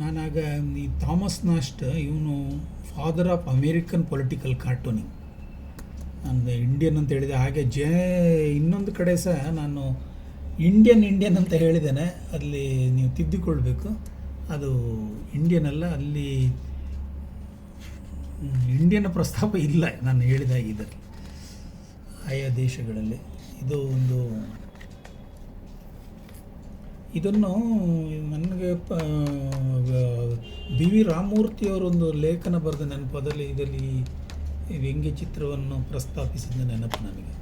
ನಾನಾಗ ಈ Thomas Nast ಇವನು father of American political cartooning ನಾನು ಇಂಡಿಯನ್ ಅಂತ ಹೇಳಿದೆ. ಹಾಗೆ ಜೆ, ಇನ್ನೊಂದು ಕಡೆ ಸಹ ನಾನು ಇಂಡಿಯನ್ ಇಂಡಿಯನ್ ಅಂತ ಹೇಳಿದ್ದೇನೆ. ಅಲ್ಲಿ ನೀವು ತಿದ್ದಿಕೊಳ್ಬೇಕು. ಅದು ಇಂಡಿಯನ್ ಅಲ್ಲ, ಅಲ್ಲಿ ಇಂಡಿಯನ್ ಪ್ರಸ್ತಾಪ ಇಲ್ಲ ನಾನು ಹೇಳಿದ ಇದರಲ್ಲಿ. ಆಯಾ ದೇಶಗಳಲ್ಲಿ. ಇದು ಒಂದು ಇದನ್ನು ನನಗೆ ಪ ಬಿ ವಿ. ರಾಮಮೂರ್ತಿಯವರೊಂದು ಲೇಖನ ಬರೆದ ನೆನಪದಲ್ಲಿ ಇದರಲ್ಲಿ ವ್ಯಂಗ್ಯ ಚಿತ್ರವನ್ನು ಪ್ರಸ್ತಾಪಿಸಿದ ನೆನಪು ನನಗೆ.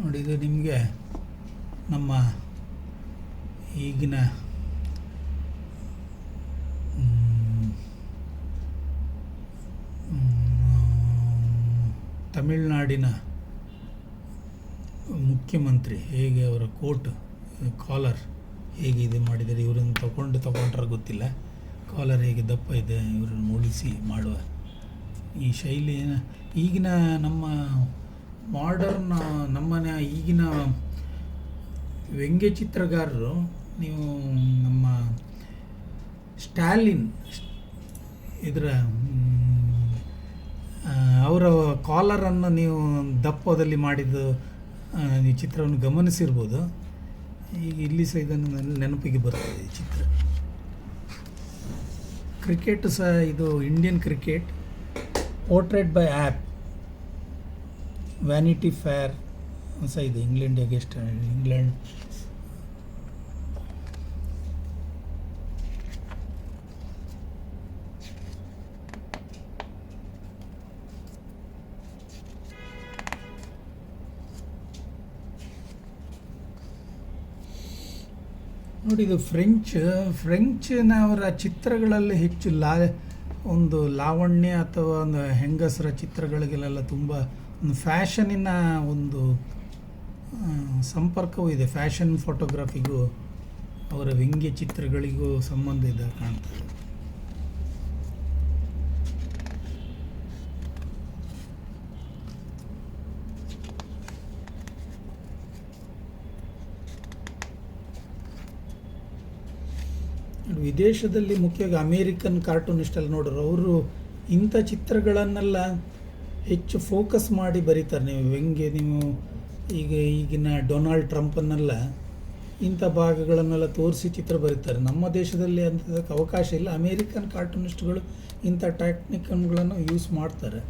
ನೋಡಿ ನಿಮಗೆ ನಮ್ಮ ಈಗಿನ ತಮಿಳುನಾಡಿನ ಮುಖ್ಯಮಂತ್ರಿ, ಹೇಗೆ ಅವರ ಕೋಟ್ ಕಾಲರ್ ಹೇಗೆ ಇದು ಮಾಡಿದ್ದಾರೆ, ಇವರನ್ನು ತಗೊಂಡು ತಗೊಂಡ್ರೆ ಗೊತ್ತಿಲ್ಲ. ಕಾಲರ್ ಹೇಗೆ ದಪ್ಪ ಇದೆ, ಇವರನ್ನು ಮೂಡಿಸಿ ಮಾಡುವ ಈ ಶೈಲಿ ಈಗಿನ ನಮ್ಮ ಮಾಡರ್ನ್ ನಮ್ಮನೆ ಈಗಿನ ವ್ಯಂಗ್ಯ ಚಿತ್ರಗಾರರು, ನೀವು ನಮ್ಮ ಸ್ಟಾಲಿನ್, ಇದರ ಅವರ ಕಾಲರನ್ನು ನೀವು ದಪ್ಪದಲ್ಲಿ ಮಾಡಿದ್ದು ಈ ಚಿತ್ರವನ್ನು ಗಮನಿಸಿರ್ಬೋದು. ಈಗ ಇಲ್ಲಿ ಸಹ ಇದನ್ನು ನೆನಪಿಗೆ ಬರ್ತದೆ ಈ ಚಿತ್ರ. ಕ್ರಿಕೆಟ್ ಸಹ ಇದು Indian cricket portrait by Ape Vanity Fair ಸಹ ಇದೆ ಇಂಗ್ಲೆಂಡ್ ಅಗೇಸ್ಟ್ ಇಂಗ್ಲೆಂಡ್ ನೋಡಿ ಇದು ಫ್ರೆಂಚ್ ಫ್ರೆಂಚ್ನವರ ಚಿತ್ರಗಳಲ್ಲಿ ಹೆಚ್ಚು ಲಾ, ಒಂದು ಲಾವಣ್ಯ ಅಥವಾ ಒಂದು ಹೆಂಗಸರ ಚಿತ್ರಗಳಿಗೆಲ್ಲ ತುಂಬ ಒಂದು ಫ್ಯಾಷನಿನ ಒಂದು ಸಂಪರ್ಕವೂ ಇದೆ. ಫ್ಯಾಷನ್ ಫೋಟೋಗ್ರಫಿಗೂ, ಅವರ ವ್ಯಂಗ್ಯ ಚಿತ್ರಗಳಿಗೂ ಸಂಬಂಧ ಇದೆ ಕಾಣ್ತದೆ ವಿದೇಶದಲ್ಲಿ ಮುಖ್ಯವಾಗಿ ಅಮೇರಿಕನ್ ಕಾರ್ಟೂನಿಸ್ಟ್ ಎಲ್ಲ ನೋಡ್ರು ಅವರು ಇಂಥ ಚಿತ್ರಗಳನ್ನೆಲ್ಲ ಹೆಚ್ಚು ಫೋಕಸ್ ಮಾಡಿ ಬರೀತಾರೆ. ನೀವು ವ್ಯಂಗ್ಯ ನೀವು ಈಗ ಈಗಿನ ಡೊನಾಲ್ಡ್ ಟ್ರಂಪನ್ನೆಲ್ಲ ಇಂಥ ಭಾಗಗಳನ್ನೆಲ್ಲ ತೋರಿಸಿ ಚಿತ್ರ ಬರೀತಾರೆ. ನಮ್ಮ ದೇಶದಲ್ಲಿ ಅಂಥದಕ್ಕೆ ಅವಕಾಶ ಇಲ್ಲ. ಅಮೇರಿಕನ್ ಕಾರ್ಟೂನಿಸ್ಟ್ಗಳು ಇಂಥ ಟೆಕ್ನಿಕ್ಗಳನ್ನು ಯೂಸ್ ಮಾಡ್ತಾರೆ.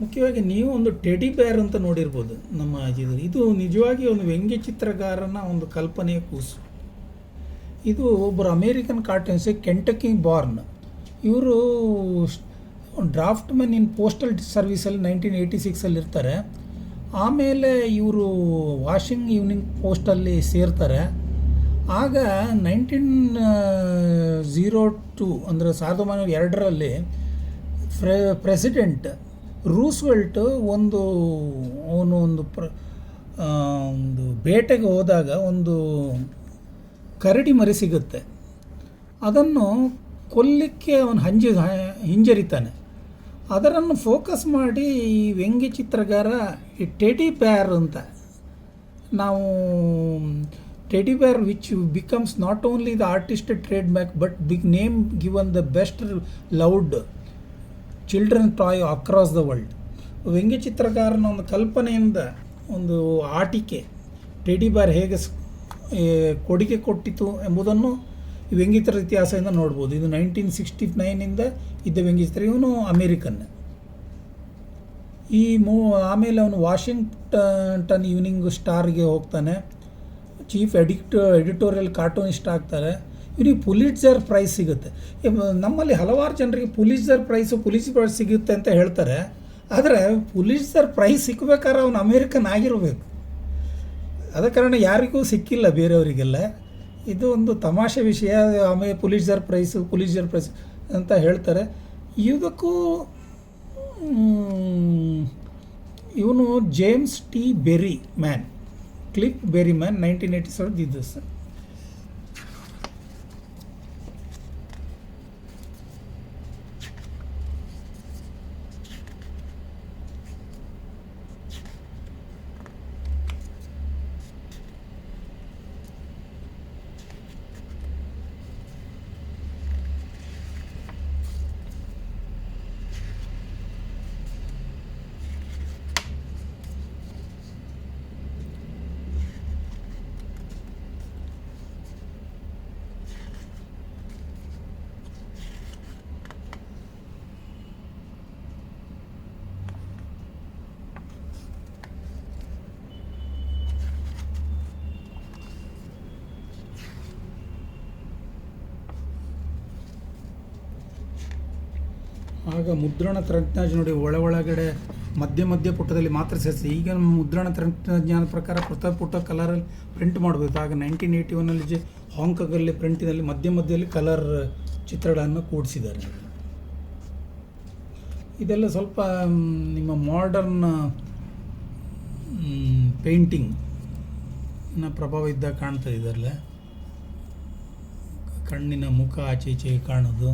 ಮುಖ್ಯವಾಗಿ ನೀವು ಒಂದು ಟೆಡಿ ಬೇರ್ ಅಂತ ನೋಡಿರ್ಬೋದು ನಮ್ಮ ಇದು. ಇದು ನಿಜವಾಗಿ ಒಂದು ವ್ಯಂಗ್ಯ ಚಿತ್ರಗಾರನ ಒಂದು ಕಲ್ಪನೆಯ ಕೂಸು. ಇದು ಒಬ್ಬರು ಅಮೇರಿಕನ್ ಕಾರ್ಟೂನ್ಸ್ ಕೆಂಟಕಿ ಬಾರ್ನ್ ಇವರು ಡ್ರಾಫ್ಟ್ ಮೆನ್ ಇನ್ ಪೋಸ್ಟಲ್ ಸರ್ವಿಸಲ್ಲಿ ನೈನ್ಟೀನ್ ಏಯ್ಟಿ ಸಿಕ್ಸಲ್ಲಿ ಇರ್ತಾರೆ. ಆಮೇಲೆ ಇವರು ವಾಷಿಂಗ್ ಈವ್ನಿಂಗ್ ಪೋಸ್ಟಲ್ಲಿ ಸೇರ್ತಾರೆ. ಆಗ ನೈನ್ಟೀನ್ ಝೀರೋ ಟು ಅಂದರೆ ಸಾವಿರದ ಒಂಬೈನೂರ ಎರಡರಲ್ಲಿ ಪ್ರೆಸಿಡೆಂಟ್ ರೂಸ್ವೆಲ್ಟ್ ಒಂದು, ಅವನು ಒಂದು ಪ್ರ ಒಂದು ಬೇಟೆಗೆ ಹೋದಾಗ ಒಂದು ಕರಡಿ ಮರಿ ಸಿಗುತ್ತೆ. ಅದನ್ನು ಕೊಲ್ಲಿಕ್ಕೆ ಅವನು ಹಂಜಿ, ಹಿಂಜರಿತಾನೆ. ಅದರನ್ನು ಫೋಕಸ್ ಮಾಡಿ ಈ ವ್ಯಂಗ್ಯ ಚಿತ್ರಗಾರ ಈ ಟೆಡಿ ಬ್ಯಾರ್ ಅಂತ. ನಾವು teddy bear which becomes not only the artist trademark but big name given the best loved children toy across the world ವ್ಯಂಗ್ಯ ಚಿತ್ರಕಾರನ ಒಂದು ಕಲ್ಪನೆಯಿಂದ ಒಂದು ಆಟಿಕೆ ಟೆಡಿ ಬಾರ್ ಹೇಗೆ ಕೊಡುಗೆ ಕೊಟ್ಟಿತು ಎಂಬುದನ್ನು ವ್ಯಂಗ್ಯಚಿತ್ರ ಇತಿಹಾಸದಿಂದ ನೋಡ್ಬೋದು. ಇದು ನೈನ್ಟೀನ್ ಸಿಕ್ಸ್ಟಿ ನೈನಿಂದ ಇದ್ದ ವ್ಯಂಗ್ಯಚಿತ್ರ. ಇವನು ಅಮೇರಿಕನ್. ಈ ಮೂ, ಆಮೇಲೆ ಅವನು ವಾಷಿಂಗ್ಟನ್ ಈವ್ನಿಂಗ್ ಸ್ಟಾರ್ಗೆ ಹೋಗ್ತಾನೆ. ಚೀಫ್ ಎಡಿಕ್ಟ್ ಎಡಿಟೋರಿಯಲ್ ಕಾರ್ಟೂನಿಸ್ಟ್ ಆಗ್ತಾರೆ. ಇವನಿಗೆ ಪುಲಿಟ್ಸರ್ ಪ್ರೈಸ್ ಸಿಗುತ್ತೆ. ನಮ್ಮಲ್ಲಿ ಹಲವಾರು ಜನರಿಗೆ ಪುಲಿಟ್ಸರ್ ಪ್ರೈಸು ಪುಲಿಸ್ ಪ್ರೈಸ್ ಸಿಗುತ್ತೆ ಅಂತ ಹೇಳ್ತಾರೆ. ಆದರೆ ಪುಲಿಟ್ಸರ್ ಪ್ರೈಸ್ ಸಿಕ್ಕಬೇಕಾದ್ರೆ ಅವನು ಅಮೇರಿಕನ್ ಆಗಿರಬೇಕು. ಅದ ಕಾರಣ ಯಾರಿಗೂ ಸಿಕ್ಕಿಲ್ಲ ಬೇರೆಯವರಿಗೆಲ್ಲ. ಇದು ಒಂದು ತಮಾಷೆ ವಿಷಯ. ಆಮೇಲೆ ಪುಲಿಟ್ಸರ್ ಪ್ರೈಸು ಪುಲಿಟ್ಸರ್ ಪ್ರೈಸ್ ಅಂತ ಹೇಳ್ತಾರೆ. ಇದಕ್ಕೂ ಇವನು James T Berryman Cliff Berryman nineteen eighty seven ಇದ್ದು ಸರ್. ಆಗ ಮುದ್ರಣ ತಂತ್ರಜ್ಞಾನ ನೋಡಿ ಒಳ ಒಳಗಡೆ ಮಧ್ಯ ಮಧ್ಯ ಪುಟದಲ್ಲಿ ಮಾತ್ರ ಸೇರಿಸಿ. ಈಗ ನಮ್ಮ ಮುದ್ರಣ ತಂತ್ರಜ್ಞಾನ ಪ್ರಕಾರ ಪುಟ ಪುಟ ಕಲರಲ್ಲಿ ಪ್ರಿಂಟ್ ಮಾಡಬೇಕು ಆಗ ನೈನ್ಟೀನ್ ಏಯ್ಟಿ ಒನ್ನಲ್ಲಿ ಜೆ ಹಾಂಕಾಂಗಲ್ಲಿ ಪ್ರಿಂಟಿನಲ್ಲಿ ಮಧ್ಯ ಮಧ್ಯದಲ್ಲಿ ಕಲರ್ ಚಿತ್ರಗಳನ್ನು ಕೂಡಿಸಿದ್ದಾರೆ. ಇದೆಲ್ಲ ಸ್ವಲ್ಪ ನಿಮ್ಮ ಮಾಡರ್ನ್ ಪೇಂಟಿಂಗ್ನ ಪ್ರಭಾವ ಇದ್ದಾಗ ಕಾಣ್ತದೆ ಇದರಲ್ಲೇ ಕಣ್ಣಿನ ಮುಖ ಆಚೆ ಈಚೆ ಕಾಣೋದು.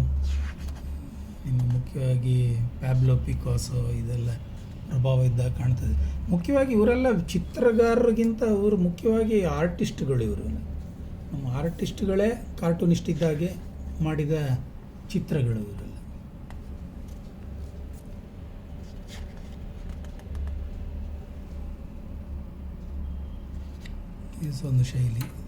ನಿಮ್ಮ ಮುಖ್ಯವಾಗಿ ಪ್ಯಾಬ್ಲೋ ಪಿಕಾಸು ಇದೆಲ್ಲ ಪ್ರಭಾವ ಇದ್ದಾಗ ಕಾಣ್ತದೆ. ಮುಖ್ಯವಾಗಿ ಇವರೆಲ್ಲ ಚಿತ್ರಗಾರರಿಗಿಂತ ಇವರು ಮುಖ್ಯವಾಗಿ ಆರ್ಟಿಸ್ಟ್ಗಳು ಇವರು. ನಮ್ಮ ಆರ್ಟಿಸ್ಟ್ಗಳೇ ಕಾರ್ಟೂನಿಸ್ಟ್ ಇದ್ದಾಗೆ ಮಾಡಿದ ಚಿತ್ರಗಳು ಇವರೆಲ್ಲ. ಒಂದು ಶೈಲಿ.